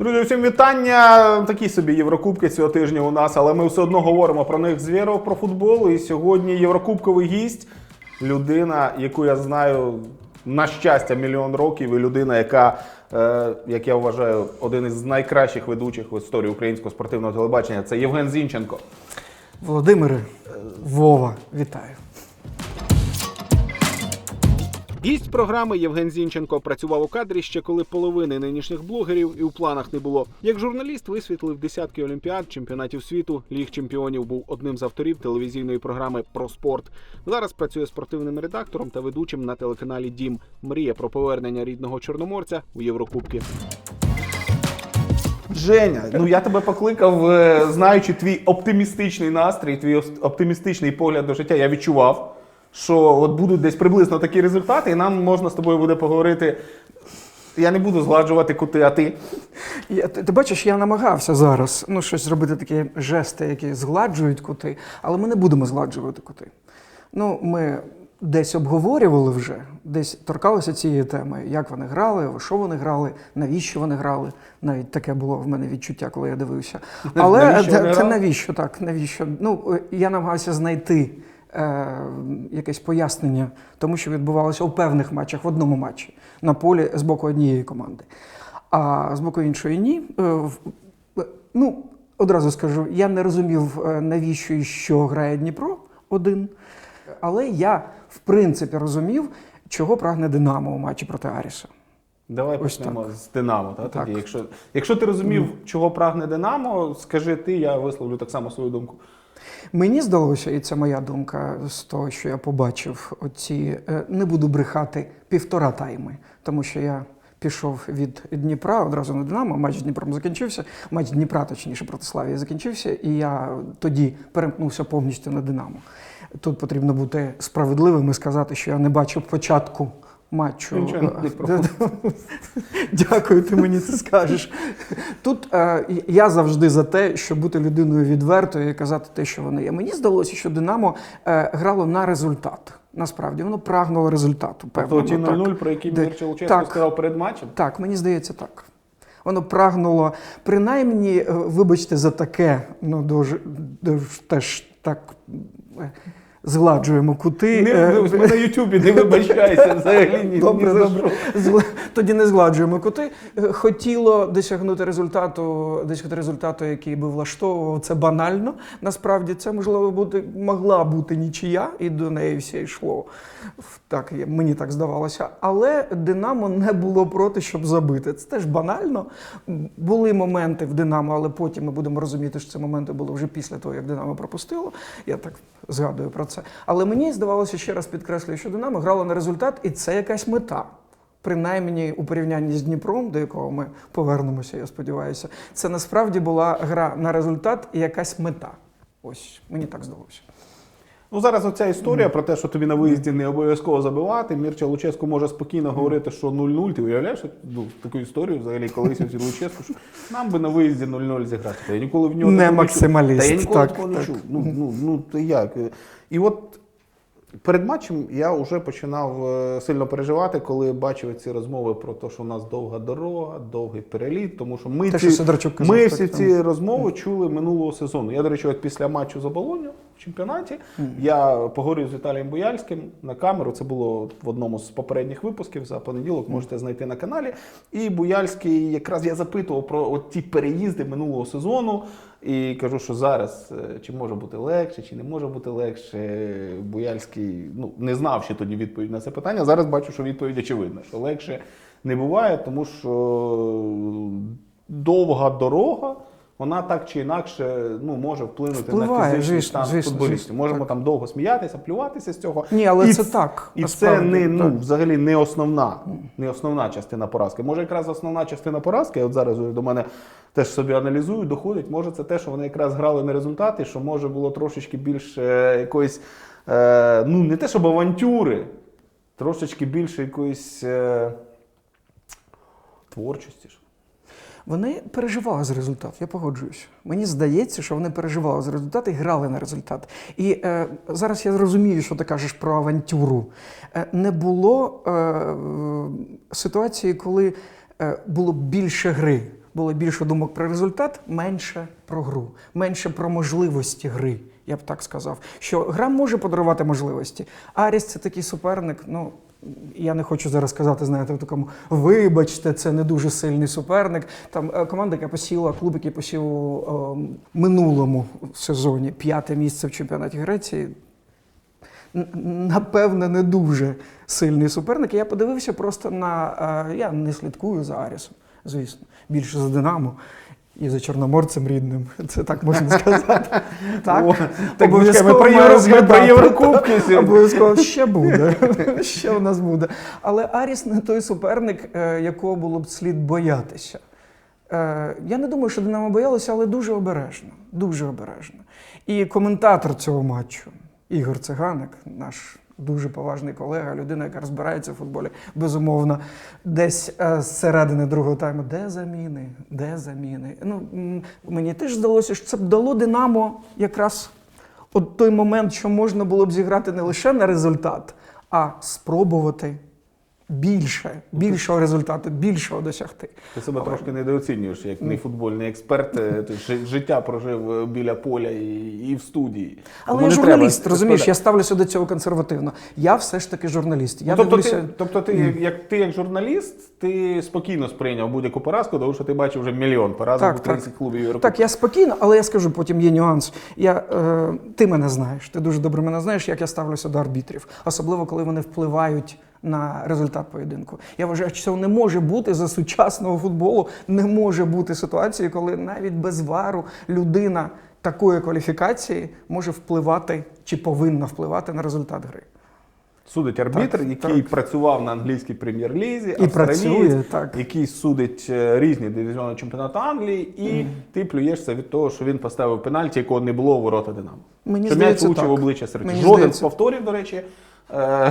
Друзі, всім вітання. Такі собі Єврокубки цього тижня у нас, але ми все одно говоримо про них з вірою, про футбол. І сьогодні Єврокубковий гість людина, яку я знаю на щастя мільйон років, і людина, яка, е, як я вважаю, один із найкращих ведучих в історії українського спортивного телебачення. Це Євген Зінченко. Володимире, е, Вова, вітаю. Гість програми Євген Зінченко працював у кадрі ще коли половини нинішніх блогерів і у планах не було. Як журналіст висвітлив десятки олімпіад, чемпіонатів світу, ліг чемпіонів був одним з авторів телевізійної програми про спорт. Зараз працює спортивним редактором та ведучим на телеканалі Дім. Мріє про повернення рідного чорноморця у Єврокубки. Женя, ну я тебе покликав, е, знаючи твій оптимістичний настрій, твій оптимістичний погляд до життя. Я відчував, що от будуть десь приблизно такі результати, і нам можна з тобою буде поговорити. Я не буду згладжувати кути, а ти. Я, ти, ти бачиш, я намагався зараз ну, щось зробити такі жести, які згладжують кути, але ми не будемо згладжувати кути. Ну, ми десь обговорювали вже, десь торкалися цієї теми, як вони грали, що вони грали, навіщо вони грали. Навіть таке було в мене відчуття, коли я дивився. Але Навіщо це, це навіщо так? Навіщо? Ну, е, я намагався знайти. Е, якесь пояснення тому, що відбувалося у певних матчах в одному матчі на полі з боку однієї команди, а з боку іншої ні. Е, е, Ну, одразу скажу, я не розумів, навіщо і що грає Дніпро один, але я, в принципі, розумів, чого прагне Динамо у матчі проти Аріса. Давай Ось почнемо з Динамо. Та, Так. Тоді. Якщо, якщо ти розумів, чого прагне Динамо, скажи ти, я висловлю так само свою думку. Мені здалося, і це моя думка з того, що я побачив, оці е, не буду брехати півтора тайми, тому що я пішов від Дніпра одразу на Динамо. Матч з Дніпром закінчився. Матч Дніпра, точніше, проти Славії закінчився, і я тоді перемкнувся повністю на Динамо. Тут потрібно бути справедливим і сказати, що я не бачив початку матчу. Нічого не. Дякую, ти мені це скажеш. Тут е, я завжди за те, щоб бути людиною відвертою і казати те, що воно є. Мені здалося, що Динамо е, грало на результат. Насправді воно прагнуло результату. Певно, ті 0-0, про які Де- так. сказав перед матчем. Так, мені здається, так. Воно прагнуло, принаймні, е, вибачте за таке, ну дуже, дуже теж так згладжуємо кути. Не, Е, ми на Ютубі не вибачайся взагалі ні, Добре, ні за добре. що. Тоді не згладжуємо кути. Е, Хотіло досягнути результату, досягти результату, який би влаштовував. Це банально. Насправді це можливо бути могла бути нічия, і до неї все йшло. Так мені так здавалося. Але Динамо не було проти, щоб забити. Це теж банально. Були моменти в Динамо, але потім ми будемо розуміти, що ці моменти були вже після того, як Динамо пропустило. Я так згадую про це. Але мені здавалося, ще раз підкреслюю, що Динамо грала на результат, і це якась мета. Принаймні у порівнянні з Дніпром, до якого ми повернемося, я сподіваюся, це насправді була гра на результат і якась мета. Ось мені так здалося. Ну зараз оця історія про те, що тобі на виїзді не обов'язково забивати. Мірча Луческо може спокійно говорити, що 0-0. Ти уявляєш ну, таку історію взагалі колись оці Луческу, що нам би на виїзді 0-0 зіграти. Та я ніколи в нього Не максималіст, Та я ніколи так, такого не чув. Ну, ну, ну то як? І от перед матчем я вже починав е, сильно переживати, коли бачив ці розмови про те, що у нас довга дорога, довгий переліт, тому що ми Те, ці, що казав, ми так, всі там. ці розмови чули минулого сезону. Я, до речі, от після матчу за Болонью в чемпіонаті я поговорив з Віталієм Бояльським на камеру. Це було в одному з попередніх випусків за понеділок. Можете знайти на каналі. І Буяльський якраз я запитував про от ті переїзди минулого сезону. І кажу, що зараз е, чи може бути легше, чи не може бути легше. Буяльський ну, не знав ще тоді відповідь на це питання. Зараз бачу, що відповідь очевидна, що легше не буває, тому що довга дорога. Вона так чи інакше ну, може вплинути на фізичний звісно, стан звісно, футболістів. звісно, Можемо так. там довго сміятися, плюватися з цього. Ні, але І це так, І це не, ну, так. взагалі не основна, не основна частина поразки. Може, якраз основна частина поразки, я от зараз до мене теж собі аналізую, доходить, може це те, що вони якраз грали на результати, що може було трошечки більше якоїсь, е, ну не те, щоб авантюри, трошечки більше якоїсь е, творчості. Вони переживали за результат, я погоджуюсь. Мені здається, що вони переживали за результат і грали на результат. І е, зараз я розумію, що ти кажеш про авантюру. Е, не було е, ситуації, коли е, було більше гри. було більше думок про результат, менше про гру, менше про можливості гри. Я б так сказав. Що гра може подарувати можливості. Аріс це такий суперник. Ну я не хочу зараз сказати, знаєте, в такому вибачте, це не дуже сильний суперник. Там е, команда, яка посіла, клуб, який посів у е, минулому сезоні п'яте місце в чемпіонаті Греції. Напевне, не дуже сильний суперник. Я подивився просто на. е, Я не слідкую за Арісом, звісно, більше за Динамо. І за чорноморцем рідним, це так можна сказати. Так, так, обов'язково ми про. Єврокубки. Обов'язково ще буде. Ще в нас буде. Але Аріс не той суперник, е, якого було б слід боятися. Е, Я не думаю, що Динамо боялося, але дуже обережно. Дуже обережно. І коментатор цього матчу, Ігор Циганик, наш дуже поважний колега, людина, яка розбирається в футболі, безумовно, десь е, з середини другого тайму. Де заміни? Де заміни? Ну, мені теж здалося, що це б дало Динамо якраз от той момент, що можна було б зіграти не лише на результат, а спробувати більше, більшого результату, більшого досягти. Ти себе трошки недооцінюєш, як не футбольний експерт. е, Ти життя прожив е, біля поля і, і в студії. Але Тому я журналіст, треба розумієш, я ставлюся до цього консервативно. Я все ж таки журналіст. Я Ну, тобто, дивлюся. ти, тобто ти, як, як ти як журналіст, ти спокійно сприйняв будь-яку поразку, тому що ти бачив вже мільйон поразок Так, у 30 так. клубів Європи. Так, я спокійно, але я скажу, потім є нюанс. Я, е, ти мене знаєш, ти дуже добре мене знаєш, як я ставлюся до арбітрів, особливо коли вони впливають на результат поєдинку. Я вважаю, що цього не може бути за сучасного футболу. Не може бути ситуації, коли навіть без вару людина такої кваліфікації може впливати чи повинна впливати на результат гри. Судить арбітр, Так, який так. працював на англійській прем'єр-лізі, І працює, так. який судить е, різні дивізіони чемпіонату Англії, і ти плюєшся від того, що він поставив пенальті, якого не було у ворота Динамо. Мені що здається, м'яч влучив обличчя серед. Мені Жоден здається. з повторів, до речі,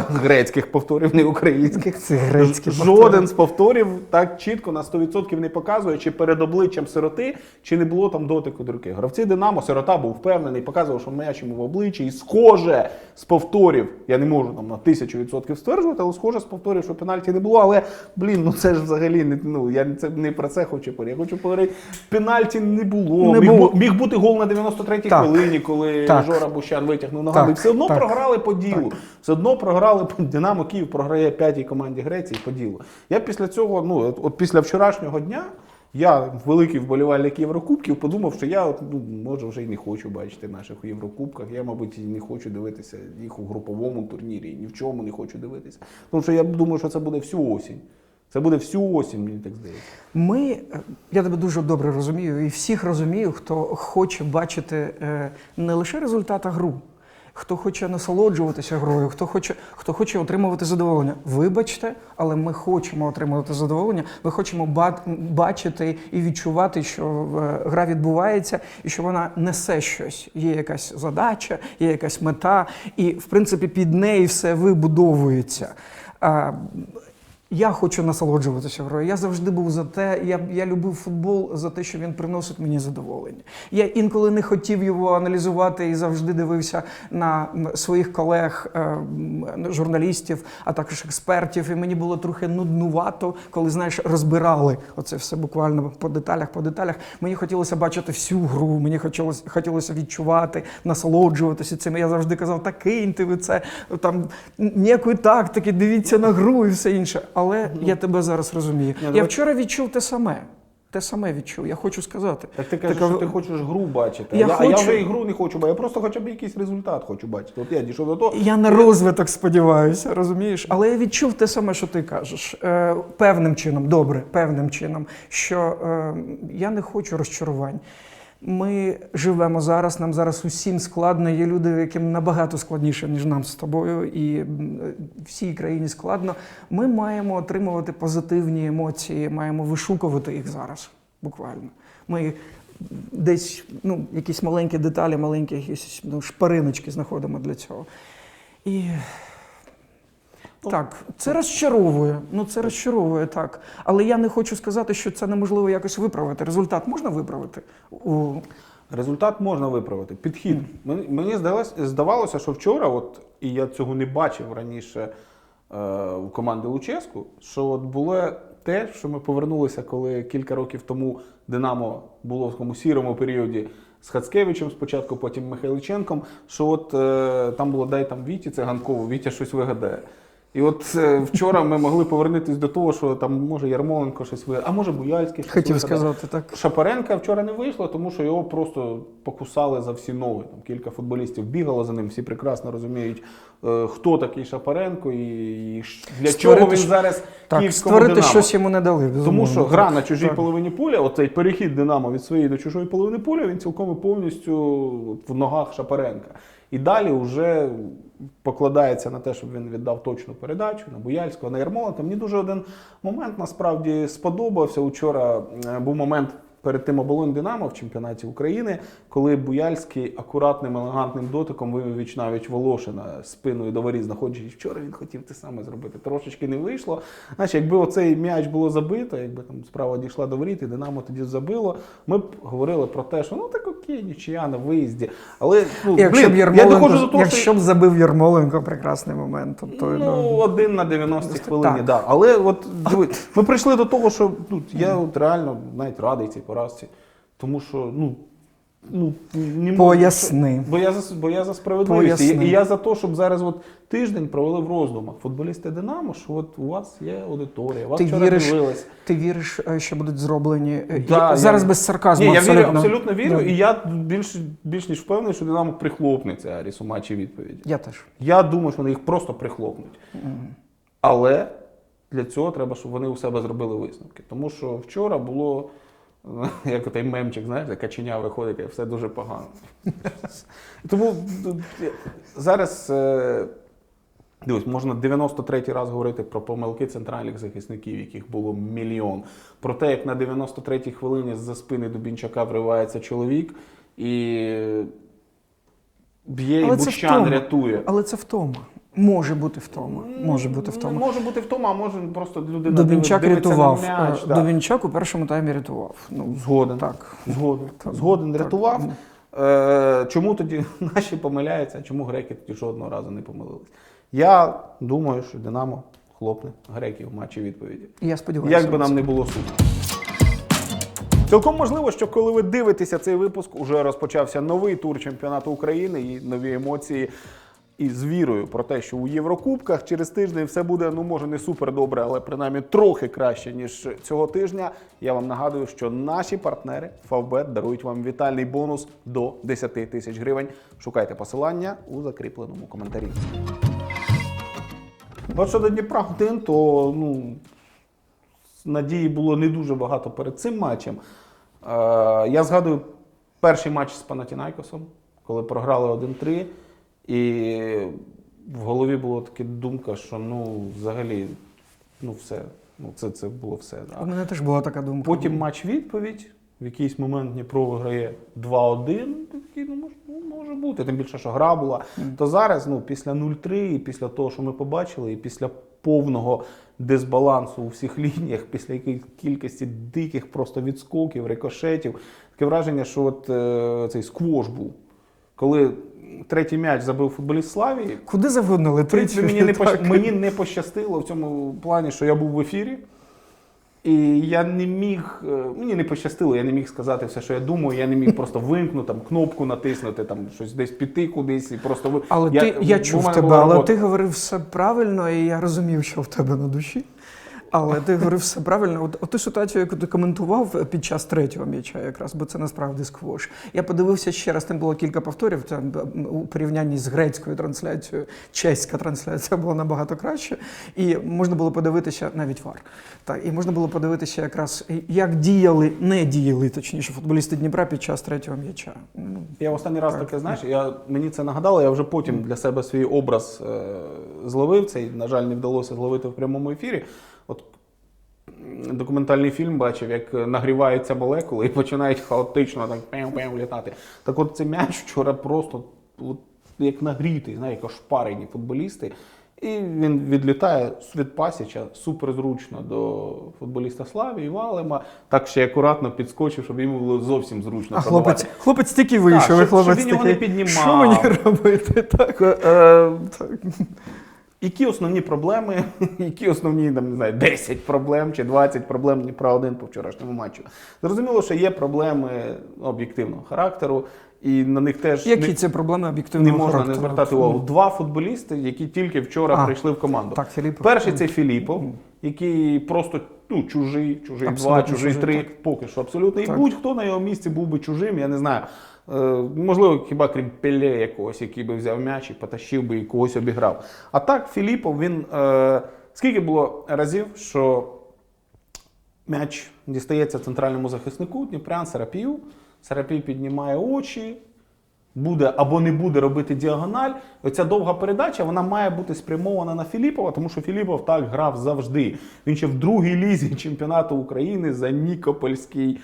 грецьких повторів, не українських. Це грецькі Жоден повтори. з повторів так чітко на 100% не показує, чи перед обличчям сироти, чи не було там дотику до руки. Гравці Динамо, сирота був впевнений, показував, що м'яч йому в обличчі, і схоже з повторів. Я не можу там на тисячу відсотків стверджувати, але схоже з повторів, що пенальті не було. Але блін, ну це ж взагалі не ну я це не про це хочу поговорити. Я хочу поговорити. Пенальті не було. Не міг, було. бу- міг бути гол на 93-й Так. хвилині, коли Так. Жора Бущан витягнув ногами. Так, все одно так. програли по ділу. Все одно програли по Динамо Київ програє п'ятій команді Греції по ділу. Я після цього, ну от, от після вчорашнього дня. Я великий вболівальник Єврокубків, подумав, що я ну, може вже й не хочу бачити наших у Єврокубках. Я, мабуть, і не хочу дивитися їх у груповому турнірі, ні в чому не хочу дивитися. Тому що я думаю, що це буде всю осінь. Це буде всю осінь, мені так здається. Ми, е, я тебе дуже добре розумію, і всіх розумію, хто хоче бачити е, не лише результат, а гру. Хто хоче насолоджуватися грою, хто хоче, хто хоче отримувати задоволення. Вибачте, але ми хочемо отримувати задоволення. Ми хочемо бачити і відчувати, що е, гра відбувається і що вона несе щось. Є якась задача, є якась мета, і в принципі під неї все вибудовується. Я хочу насолоджуватися грою. Я завжди був за те. Я, я любив футбол за те, що він приносить мені задоволення. Я інколи не хотів його аналізувати і завжди дивився на своїх колег, е, журналістів, а також експертів. І мені було трохи нуднувато, коли знаєш, розбирали оце все буквально по деталях, по деталях. Мені хотілося бачити всю гру, мені хотілося, хотілося відчувати, насолоджуватися цим. Я завжди казав, та киньте ви це там ніякої тактики, дивіться на гру і все інше. Але я тебе зараз розумію. Ні, Я давай- вчора відчув те саме. Те саме відчув. Я хочу сказати. Так ти кажеш, Така- що ти хочеш гру бачити. Я я, а я вже і гру не хочу, бо я просто хоча б якийсь результат хочу бачити. От я дійшов до того. Я на розвиток сподіваюся, розумієш? Але я відчув те саме, що ти кажеш. Е, певним чином, добре, певним чином, що е, я не хочу розчарувань. Ми живемо зараз, нам зараз усім складно. Є люди, яким набагато складніше, ніж нам з тобою, і всій країні складно. Ми маємо отримувати позитивні емоції, маємо вишукувати їх зараз, буквально. Ми десь ну, якісь маленькі деталі, маленькі якісь ну, шпариночки знаходимо для цього. І так, це розчаровує. Ну це розчаровує так. Але я не хочу сказати, що це неможливо якось виправити. Результат можна виправити у Результат можна виправити. Підхід. Мені, мені здавалося, що вчора, от, і я цього не бачив раніше е, у команди Луческу, що от було те, що ми повернулися, коли кілька років тому Динамо було в такому сірому періоді з Хацкевичем спочатку, потім Михайличенком. Що от е, там було дай там Віті Циганкову, Вітя щось вигадає. І от е, вчора ми могли повернутися до того, що там може Ярмоленко щось вигадає, а може Буяльський щось Хотів сказати так. Шапаренка вчора не вийшло, тому що його просто покусали за всі ноги. Там кілька футболістів бігало за ним, всі прекрасно розуміють, е, хто такий Шапаренко і, для Створити чого він зараз Так, київському створити Динамо. щось йому не дали. Тому що гра на чужій Так. половині поля, оцей перехід Динамо від своєї до чужої половини поля, він цілком і повністю в ногах Шапаренка. І далі вже покладається на те, щоб він віддав точну передачу на Буяльського, на Ярмола. Там Мені дуже один момент насправді сподобався. Учора е, був момент. Перед тим оболонь Динамо в чемпіонаті України, коли Буяльський акуратним елегантним дотиком вивів віч навіть Волошина спиною до воріт, знаходячись вчора, він хотів те саме зробити. Трошечки не вийшло. Знаєш, якби оцей м'яч було забито, якби там справа дійшла до воріт, і Динамо тоді забило, ми б говорили про те, що ну так окей, нічия на виїзді. Але ну, Якщо блін, б я доходжу до того, якщо що б забив Ярмоленко, прекрасний момент. Тобто, ну, ну, один на 90 Так. хвилині, да. Але от диви, ми прийшли до того, що ну, я от реально навіть радий цій поразці. Тому що, ну. Ну, не можу- Поясни. Бо я за бо я за справедливість. І, і я за те, щоб зараз от тиждень провели в роздумах. Футболісти Динамо, що от у вас є аудиторія, вас Ти вчора віриш, дивились. ти віриш, е, що будуть зроблені Да, я- я- зараз без сарказму. Ні, я абсолютно. вірю, абсолютно вірю, Да. і я більш, більш ніж впевнений, що Динамо прихлопнеться Аріс у матчі відповіді. Я теж. Я думаю, що вони їх просто прихлопнуть. Але для цього треба, щоб вони у себе зробили висновки. Тому що вчора було, як той мемчик, знаєш, каченя виходить, і все дуже погано. Тому ну, зараз. е, Дивись, можна 93-й раз говорити про помилки центральних захисників, яких було мільйон. Про те, як на 93-й хвилині з-за спини Дубінчака вривається чоловік і б'є, і Бущан втома. рятує. Але це втома. Може бути втома. Може бути втома. Може бути втома, а може просто людина Дубінчак дивиться рятував. на м'яч. Е, да. У першому таймі рятував. Ну, Згоден. так. Згоден. Так. Згоден Так. рятував. Е, чому тоді наші помиляються, а чому греки тоді жодного разу не помилились? Я думаю, що Динамо хлопне греків в матчі відповіді. Я сподіваюся. Як би нам не було сумно. Цілком можливо, що коли ви дивитеся цей випуск, уже розпочався новий тур чемпіонату України і нові емоції. І з вірою про те, що у Єврокубках через тиждень все буде, ну може не супер добре, але принаймні трохи краще, ніж цього тижня. Я вам нагадую, що наші партнери Favbet дарують вам вітальний бонус до 10 тисяч гривень. Шукайте посилання у закріпленому коментарі. От щодо Дніпра 1, то ну, надії було не дуже багато перед цим матчем. Е, я згадую перший матч з Панатінайкосом, коли програли 1-3. І в голові була така думка, що ну, взагалі, ну все, ну це, це було все. У Да. мене теж була така думка. Потім матч відповідь. В якийсь момент Дніпро виграє 2-1. Ти такий, ну, може, ну, може бути. Тим більше, що гра була. То зараз, ну, після 0-3, і після того, що ми побачили, і після повного дисбалансу у всіх лініях, після кількості диких просто відскоків, рикошетів, таке враження, що от е, цей сквош був. Коли третій м'яч забив футболіст Славії, Куди завгодно летить. мені не, пощ... мені не пощастило в цьому плані, що я був в ефірі. І я не міг, е, мені не пощастило, я не міг сказати все, що я думаю, я не міг просто вимкнути, там, кнопку натиснути, там, щось десь піти кудись і просто Але ти, я чув тебе, але ти говорив все правильно, і я розумів, що в тебе на душі. Але ти говорив все правильно. От, от ту ситуацію, яку ти коментував під час третього м'яча, якраз, бо це насправді сквош. Я подивився ще раз, там було кілька повторів. Там у порівнянні з грецькою трансляцією, чеська трансляція була набагато краще. І можна було подивитися навіть вар. Так, і можна було подивитися якраз, як діяли, не діяли, точніше, футболісти Дніпра під час третього м'яча. Ну, Я останній раз Так. таке, знаєш, я, мені це нагадало, я вже потім для себе свій образ е, зловив. Цей, на жаль, не вдалося зловити в прямому ефірі. От документальний фільм бачив, як е, нагріваються молекули і починають хаотично так пем-пем літати. Так от цей м'яч вчора просто от, як нагрітий, знаєш, як ошпарені футболісти. І він відлітає від пасіча суперзручно до футболіста Славі і Валема. Так ще акуратно підскочив, щоб йому було зовсім зручно. А хлопець, хлопець тільки вийшов, щоб- і хлопець щоб він його не піднімав. Що мені робити? Так. Так, е, Які основні проблеми, які основні там, не знаю, 10 проблем чи 20 проблем Дніпра 1 по вчорашньому матчу? Зрозуміло, що є проблеми об'єктивного характеру, і на них теж Які не, це проблеми не можна характеру? не звертати увагу. Два футболісти, які тільки вчора А, прийшли в команду. Так, Філіп. Перший це Філіпов, який просто ну, чужий, чужий два, чужий чужий, три, так. поки що абсолютно. І будь-хто на його місці був би чужим, я не знаю. Е, можливо, хіба крім Пеле якогось, який би взяв м'яч і потащив би і когось обіграв. А так, Філіпов, він е, скільки було разів, що м'яч дістається центральному захиснику, Дніпрян Сарапію. Сарапій піднімає очі, буде або не буде робити діагональ. Оця довга передача вона має бути спрямована на Філіпова, тому що Філіпов так грав завжди. Він ще в другій лізі чемпіонату України за Нікопольський.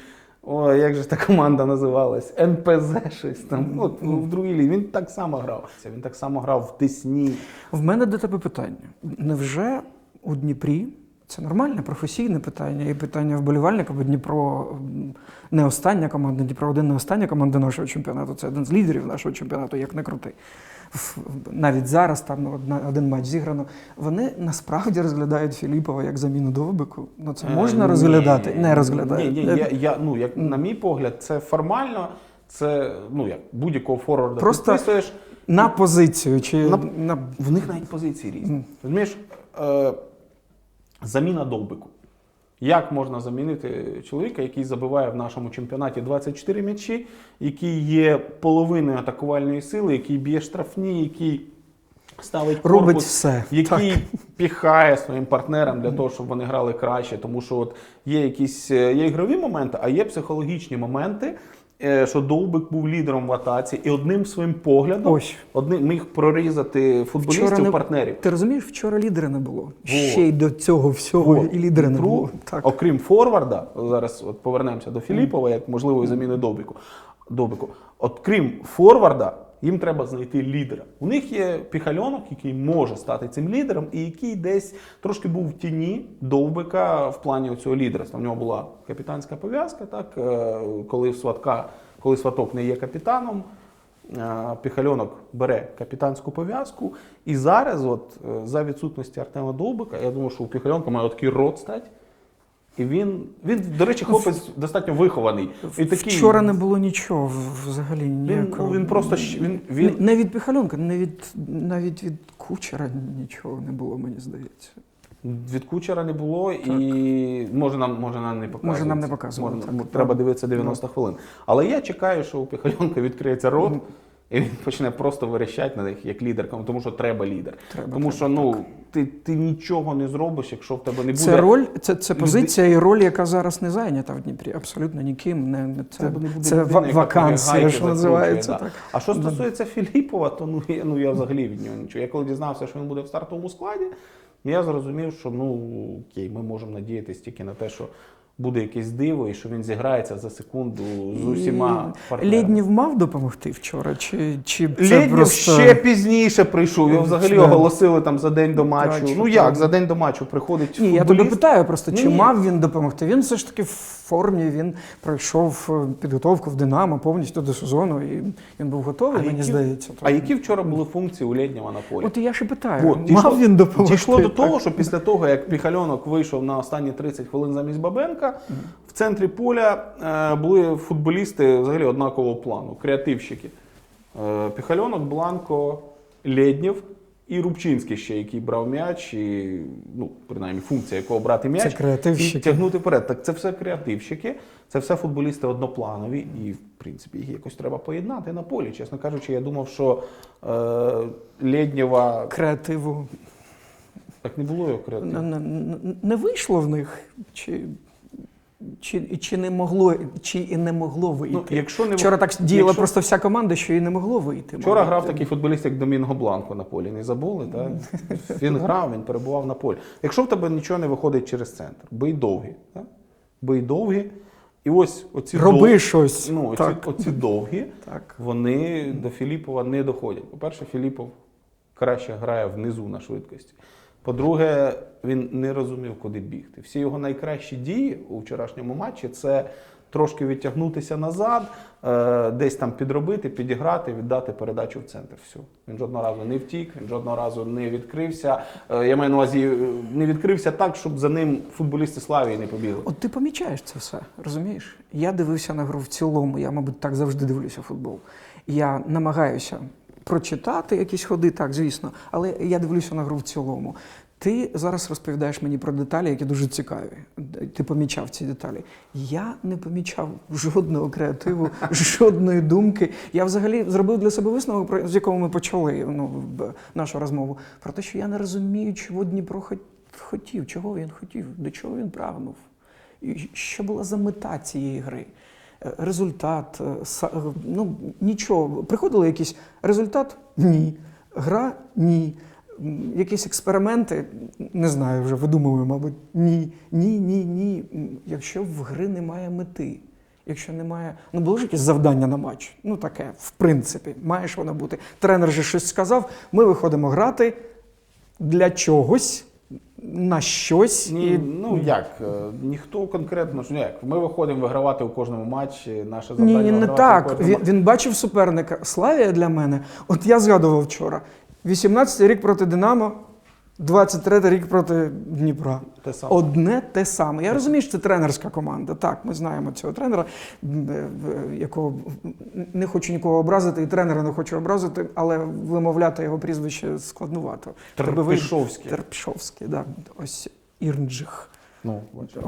Ой, як же та команда називалась? НПЗ щось там. Ну, От, в другій лі Він так само грав. Він так само грав в Тисні. В мене до тебе питання. Невже у Дніпрі це нормальне професійне питання і питання вболівальника, бо Дніпро не остання команда, Дніпро один не остання команда нашого чемпіонату, це один з лідерів нашого чемпіонату, як не крути. Навіть зараз там один матч зіграно. Вони насправді розглядають Філіпова як заміну довбику. Ну це можна Е, розглядати? ні, Не розглядають. Ні, ні, я, я, ну, як, на мій погляд, це формально, це ну, як будь-якого форварда. Просто підписуєш. На позицію чи На- на, В них навіть позиції різні. Розумієш, е, заміна довбику. Як можна замінити чоловіка, який забиває в нашому чемпіонаті 24 м'ячі, який є половиною атакувальної сили, який б'є штрафні, який ставить корпус, робить все. який піхає своїм партнерам для того, щоб вони грали краще. Тому що от є якісь е, є ігрові моменти, а є психологічні моменти. Е, Що Довбик був лідером в атаці, і одним своїм поглядом Ось. одним міг прорізати футболістів, Вчора не- партнерів. Ти розумієш, вчора лідера не було. Ще й до цього всього О. і лідера не було. Так. Окрім форварда, зараз от повернемося до Філіпова, як можливої заміни Довбику. Довбику. От крім форварда, їм треба знайти лідера. У них є піхальонок, який може стати цим лідером, і який десь трошки був в тіні Довбика в плані цього лідерства. В нього була капітанська пов'язка, так е, коли сватка, коли сваток не є капітаном. е, Піхальонок бере капітанську пов'язку, і зараз, от е, за відсутності Артема Довбика, я думаю, що у Піхальонка має такий рот стати. І він, він, до речі, хлопець достатньо вихований. І такий, Вчора не було нічого взагалі він, ніякого. ну, він просто щ- він, Не- він, Не від Піхальонка, не від, навіть від кучера нічого не було, мені здається. від кучера не було, і може нам, може нам не показувати. Може, нам не показували, Може, так. Ну. треба дивитися 90 хвилин. Але я чекаю, що у Піхальонка відкриється рот. І він почне просто верещати на них як лідер, тому що треба лідер. Треба, тому треба, що ну ти, ти нічого не зробиш, якщо в тебе не буде. Це роль, це, це позиція і роль, яка зараз не зайнята в Дніпрі. Абсолютно ніким. Не, не це, Це не буде це людина, ва- вакансія, що називається. да. Так. А що стосується Філіпова, то ну я, ну я взагалі від нього нічого. Я коли дізнався, що він буде в стартовому складі, я зрозумів, що ну окей, ми можемо надіятися тільки на те, що буде якесь диво, і що він зіграється за секунду з усіма партнерами. Лєднів мав допомогти вчора? Чи, чи це Лєднів просто... ще пізніше прийшов. Його взагалі оголосили там за день до матчу. Так, ну як за день до матчу приходить Ні, я футболіст? тебе питаю просто, чи Ні. мав він допомогти? Він все ж таки в формі, він пройшов е, підготовку в Динамо повністю до сезону, і він був готовий, мені які- здається. А які вчора були функції у Лєднєва на полі? От я ще питаю, От, мав дійшло- він допомогти? Дійшло до того, що після того, як Піхальонок вийшов на останні 30 хвилин замість Бабенка, в центрі поля е, були футболісти взагалі однакового плану, креативщики. Е, Піхальонок, Бланко, Лєднєв і Рубчинський ще, який брав м'яч, і, ну, принаймні, функція якого брати м'яч і тягнути вперед. Так це все креативщики, це все футболісти однопланові, і, в принципі, їх якось треба поєднати на полі. Чесно кажучи, я думав, що е, Лєднєва Креативу так не було його креативу. не вийшло в них, чи, чи, чи не могло, чи і не могло вийти. Ну, якщо не Вчора так діяла якщо- просто вся команда, що і не могло вийти. Вчора мабуть. грав такий футболіст, як Домінго Бланко на полі. Не забули, так? Він грав, він перебував на полі. Якщо в тебе нічого не виходить через центр, бий довгі. Так? Бий довгі. І ось оці Роби дов- щось. Ну, оці, так. оці довгі, Так. вони до Філіпова не доходять. По-перше, Філіпов краще грає внизу на швидкості. По-друге, він не розумів, куди бігти. Всі його найкращі дії у вчорашньому матчі це трошки відтягнутися назад, е, десь там підробити, підіграти, віддати передачу в центр. Все. Він жодного разу не втік, він жодного разу не відкрився. Е, я маю на увазі, е, не відкрився так, щоб за ним футболісти Славії не побігли. От ти помічаєш це все, розумієш? Я дивився на гру в цілому, я, мабуть, так завжди дивлюся футбол. Я намагаюся прочитати якісь ходи, так, звісно, але я дивлюся на гру в цілому. Ти зараз розповідаєш мені про деталі, які дуже цікаві. Ти помічав ці деталі. Я не помічав жодного креативу, жодної думки. Я взагалі зробив для себе висновок, з якого ми почали ну, нашу розмову, про те, що я не розумію, чого Дніпро хотів, чого він хотів, до чого він прагнув. І що була за мета цієї гри? Е, Результат, е, е, ну нічого. Приходили якийсь результат? Ні. Гра? Ні. Якісь експерименти, не знаю, вже видумую, мабуть. Ні, ні, ні, ні. Якщо в гри немає мети, якщо немає. Ну, було ж якесь завдання на матч. Ну, таке, в принципі, маєш воно бути. Тренер же щось сказав, ми виходимо грати для чогось, на щось. Ні, і... ну як, е, ніхто конкретно ж ну, як. Ми виходимо вигравати у кожному матчі. Наше завдання ні, не так. Він, він бачив суперника. Славія для мене. От я згадував вчора: 18-й рік проти Динамо, 23-й рік проти Дніпра. Те саме. Одне те саме. Я розумію, що це тренерська команда. Так, ми знаємо цього тренера, е, якого не хочу нікого образити, і тренера не хочу образити, але вимовляти його прізвище складнувато. Терпішовський. Терпішовський, так. Ось Ірнджих. Ну,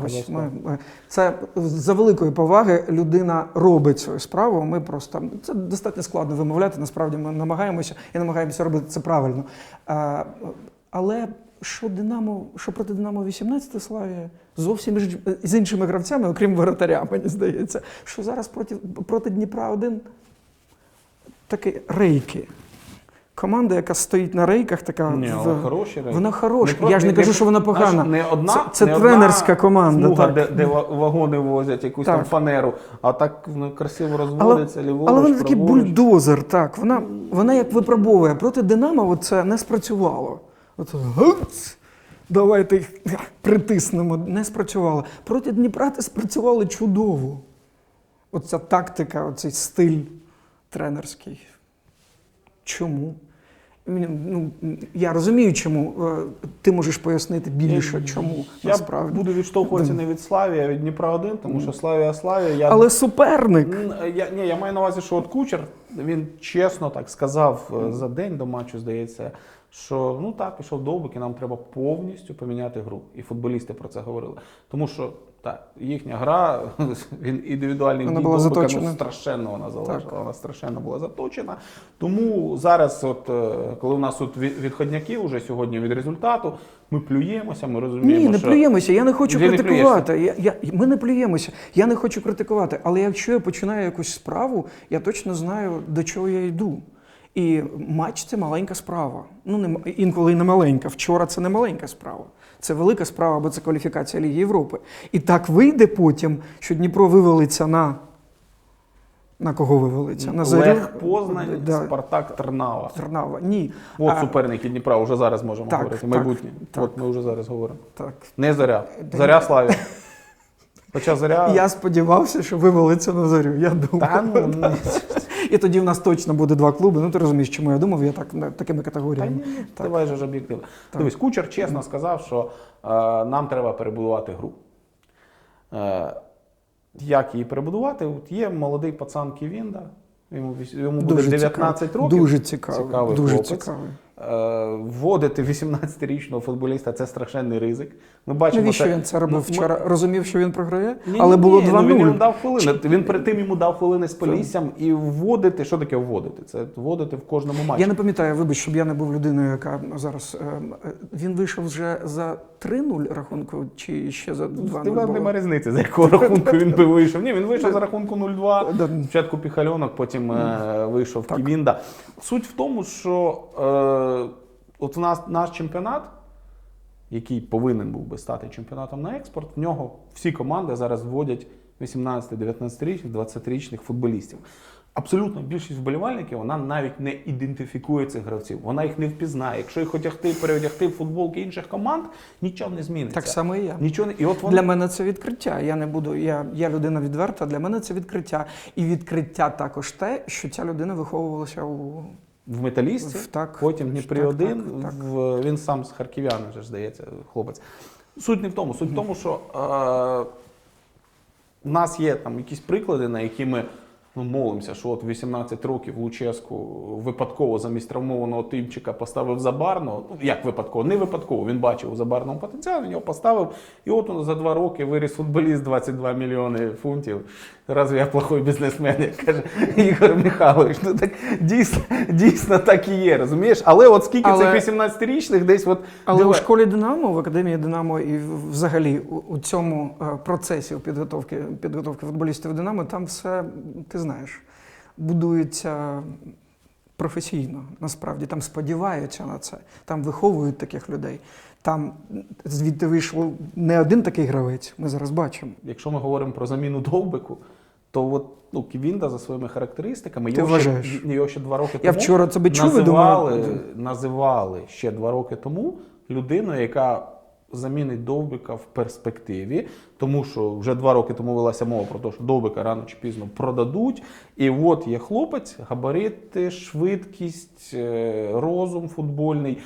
Ось ми, ми- це за великої поваги людина робить свою справу. Ми просто це достатньо складно вимовляти. Насправді ми намагаємося і намагаємося робити це правильно. Але що Динамо, що проти Динамо 18 Славія зовсім ж- з іншими гравцями, окрім воротаря, мені здається, що зараз проти, проти Дніпра один такі рейки. Команда, яка стоїть на рейках, така Ні, в- хороші речі. вона хороша. Я ж не кажу, що вона погана. Не одна, Це- це не тренерська одна команда, Смуга, так. де, де вагони возять якусь Так. там фанеру, а так ну, красиво Але, розводиться, ліворуч, але вона такий бульдозер, так. Вона, вона як випробовує. Проти Динамо це не спрацювало. От, гуц, давайте їх притиснемо. Не спрацювало. Проти Дніпра це спрацювало чудово. Оця тактика, оцей стиль тренерський. Чому? Ну, я розумію, чому. Е, Ти можеш пояснити більше, чому Я насправді. буду відштовхуватися не від Славії, а від Дніпра 1, тому що Славія Славія. Я Але суперник. Я, ні, я маю на увазі, що от кучер він чесно так сказав е, за день до матчу, здається, що ну так, пішов довбик, і нам треба повністю поміняти гру. І футболісти про це говорили. Тому що так, їхня гра, він індивідуальний дій була Довбика, ну, страшенно вона залежала, вона страшенно була заточена. Тому зараз, от е, коли у нас тут від- відходняки вже сьогодні від результату, ми плюємося, ми розуміємо, Ні, не що плюємося. Я не хочу не критикувати. Я, я, ми не плюємося. Я не хочу критикувати. Але якщо я починаю якусь справу, я точно знаю, до чого я йду. І матч це маленька справа. Ну, не, інколи не маленька. Вчора це не маленька справа. Це велика справа, бо це кваліфікація Ліги Європи. І так вийде потім, що Дніпро вивелиться на. На кого вивелиться? На Зарю? Лех Познань, Да. Спартак Тернава. Трнава. Ні. От А, суперники Дніпра, вже зараз можемо Так, говорити. Майбутнє. так. От ми вже зараз говоримо. Так. Не заря. Заря. Славі. Хоча заря. Я сподівався, що вивелиться на зарю. Я думав. Та, ну. І тоді в нас точно буде два клуби. Ну ти розумієш, чому я думав, я так такими категоріями. Та Так. давай же ж об'єктивно. Дивись, кучер чесно сказав, що е, нам треба перебудувати гру. Е, як її перебудувати? От є молодий пацан Ківінда, йому, йому буде Дуже 19 цікаво. років. Дуже цікавий. Цікавий дуже хлопець. цікавий. Е, Вводити 18-річного футболіста це страшенний ризик. Ми бачимо, Навіщо це- він це робив Ми- вчора? Розумів, що він програє, Ні, але ні, було ні, ну, Він йому дав хвилини. Він перед тим йому дав хвилини з Поліссям і вводити. Що таке вводити? Це вводити в кожному матчі. Я не пам'ятаю, вибач, щоб я не був людиною, яка зараз. ем, е, Він вийшов вже за 3-0 рахунку, чи ще за 2-0 Тебе було? немає різниці, за якого рахунку він би вийшов. Ні, він вийшов за рахунку 0-2. Спочатку Піхальонок, потім е, вийшов. Ківінда. Суть в тому, що е, от у нас наш чемпіонат, який повинен був би стати чемпіонатом на експорт, в нього всі команди зараз вводять 18-19-річних, 20-річних футболістів. Абсолютно більшість вболівальників вона навіть не ідентифікує цих гравців. Вона їх не впізнає. Якщо їх одягти, переодягти в футболки інших команд, нічого не зміниться. Так само і я. Нічого не і от вони Для мене це відкриття. Я не буду. Я, я людина відверта. Для мене це відкриття. І відкриття також те, що ця людина виховувалася у в металісті, В- так. потім в Дніпрі Так, 1 так, так. В, він сам з харків'яни, вже здається, хлопець. Суть не в тому. Суть в тому, що е, в нас є там якісь приклади, на які ми ну, молимося, що от 18 років Луческу випадково замість травмованого тимчика поставив забарно. Ну, як випадково? Не випадково. Він бачив у забарному потенціал, він його поставив. І от он за два роки виріс футболіст 22 мільйони фунтів. Разве я плохой бізнесмен, як каже Ігор Михайлович. Ну так дійсно, дійсно так і є, розумієш? Але от скільки Але- цих 18-річних десь от Але диви- у школі Динамо, в академії Динамо і взагалі у, у цьому е, процесі підготовки, підготовки футболістів Динамо, там все, ти знаєш, будується професійно. Насправді там сподіваються на це, там виховують таких людей. Там звідти вийшов не один такий гравець, ми зараз бачимо. якщо ми говоримо про заміну довбику, то от ну, Ківінда за своїми характеристиками Ти його ще, його ще два роки Я тому вчора тебе чув і називали, думаю, називали ще два роки тому людиною, яка замінить довбика в перспективі, тому що вже два роки тому велася мова про те, що довбика рано чи пізно продадуть. І от є хлопець, габарити, швидкість, е, розум футбольний.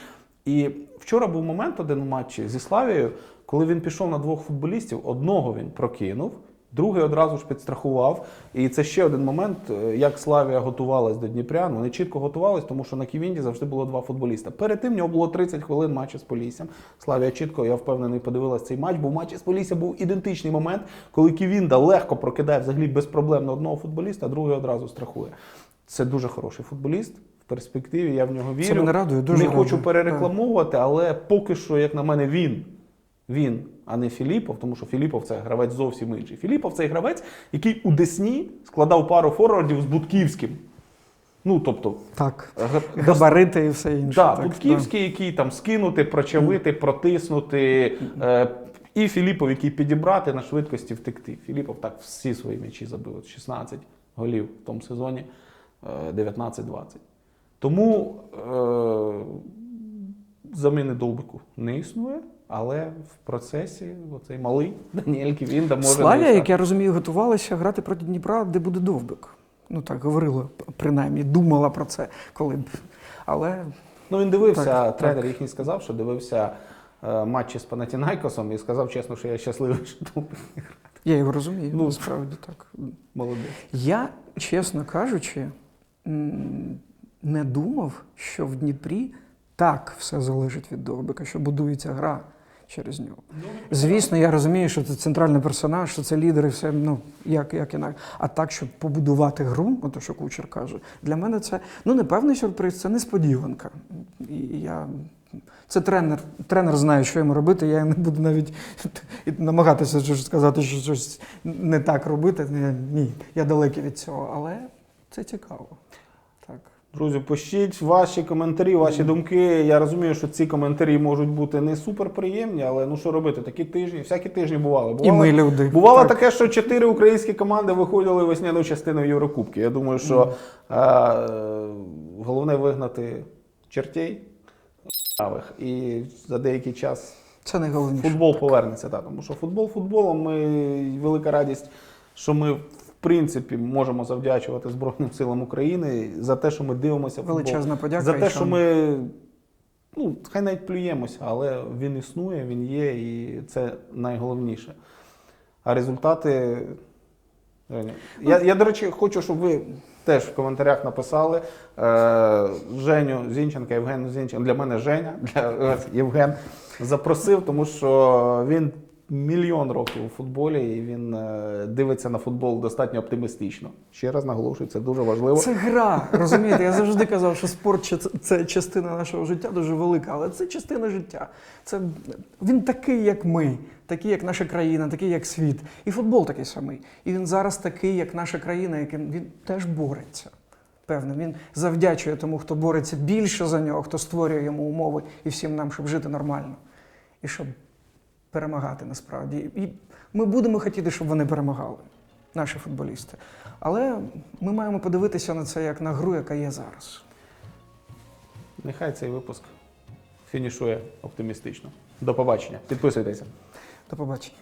І вчора був момент один у матчі зі Славією, коли він пішов на двох футболістів, одного він прокинув. Другий одразу ж підстрахував. І це ще один момент, е, як Славія готувалась до Дніпрян. Вони чітко готувались, тому що на Ківінді завжди було два футболіста. Перед тим в нього було 30 хвилин матчу з Поліссям. Славія чітко, я впевнений, подивилась цей матч, бо в матчі з Поліссям був ідентичний момент, коли Ківінда легко прокидає взагалі безпроблемно одного футболіста, а другий одразу страхує. Це дуже хороший футболіст. В перспективі я в нього вірю. Це мене радує, дуже Не радує. хочу перерекламовувати, але поки що, як на мене, він. Він, а не Філіпов, тому що Філіпов це гравець зовсім інший. Філіпов це гравець, який у Десні складав пару форвардів з Будківським. Ну, тобто, Так, габарити і все інше. Да, так, Будківський, який там скинути, прочавити, протиснути. Е, і Філіпов, який підібрати на швидкості втекти. Філіпов так всі свої м'ячі забив. 16 голів в тому сезоні, е, 19-20. Тому е, заміни довбику не існує, але в процесі оцей малий Даніель Ківінда може. Славія, як я розумію, готувалася грати проти Дніпра, де буде довбик. Ну так говорила, принаймні, думала про це, коли б. Але Ну, він дивився, Так, тренер так. їхній сказав, що дивився е, матчі з Панатінайкосом і сказав чесно, що я щасливий, що тут я його розумію, Ну, насправді так. молодець. Я, чесно кажучи, не думав, що в Дніпрі так все залежить від Довбика, що будується гра через нього. Звісно, я розумію, що це центральний персонаж, що це лідер і все, ну, як, як інакше. А так, щоб побудувати гру, от що Кучер каже, для мене це ну, не певний сюрприз, це несподіванка. І я... Це тренер. Тренер знає, що йому робити. Я не буду навіть намагатися сказати, що щось не так робити. Ні, я далекий від цього, але це цікаво. Друзі, пишіть ваші коментарі, ваші думки. Я розумію, що ці коментарі можуть бути не суперприємні, але ну що робити? Такі тижні, всякі тижні бували. І Бувало, ми люди. бувало Так. таке, що чотири українські команди виходили весняну частину Єврокубки. Я думаю, що е, головне вигнати чертей і за деякий час Це найголовніше. Футбол повернеться, так, тому що футбол футболом. Ми велика радість, що ми в принципі можемо завдячувати Збройним силам України за те, що ми дивимося футбол. Величезна подяка. За те, що ми ну, хай навіть плюємося, але він існує, він є, і це найголовніше. А результати. Я, я, до речі, хочу, щоб ви теж в коментарях написали е, Женю Зінченка, Євгену Зінченка. Для мене Женя, для вас Євген запросив, тому що він мільйон років у футболі і він е, дивиться на футбол достатньо оптимістично. Ще раз наголошую, це дуже важливо. Це гра. Розумієте, я завжди казав, що спорт це, це частина нашого життя дуже велика, але це частина життя. Це він такий, як ми, такий, як наша країна, такий, як світ. І футбол такий самий. І він зараз такий, як наша країна, яким він теж бореться. Певно, він завдячує тому, хто бореться більше за нього, хто створює йому умови і всім нам, щоб жити нормально. І щоб перемагати насправді. І ми будемо хотіти, щоб вони перемагали. наші футболісти. Але ми маємо подивитися на це як на гру, яка є зараз. Нехай цей випуск фінішує оптимістично. До побачення. Підписуйтеся. До побачення.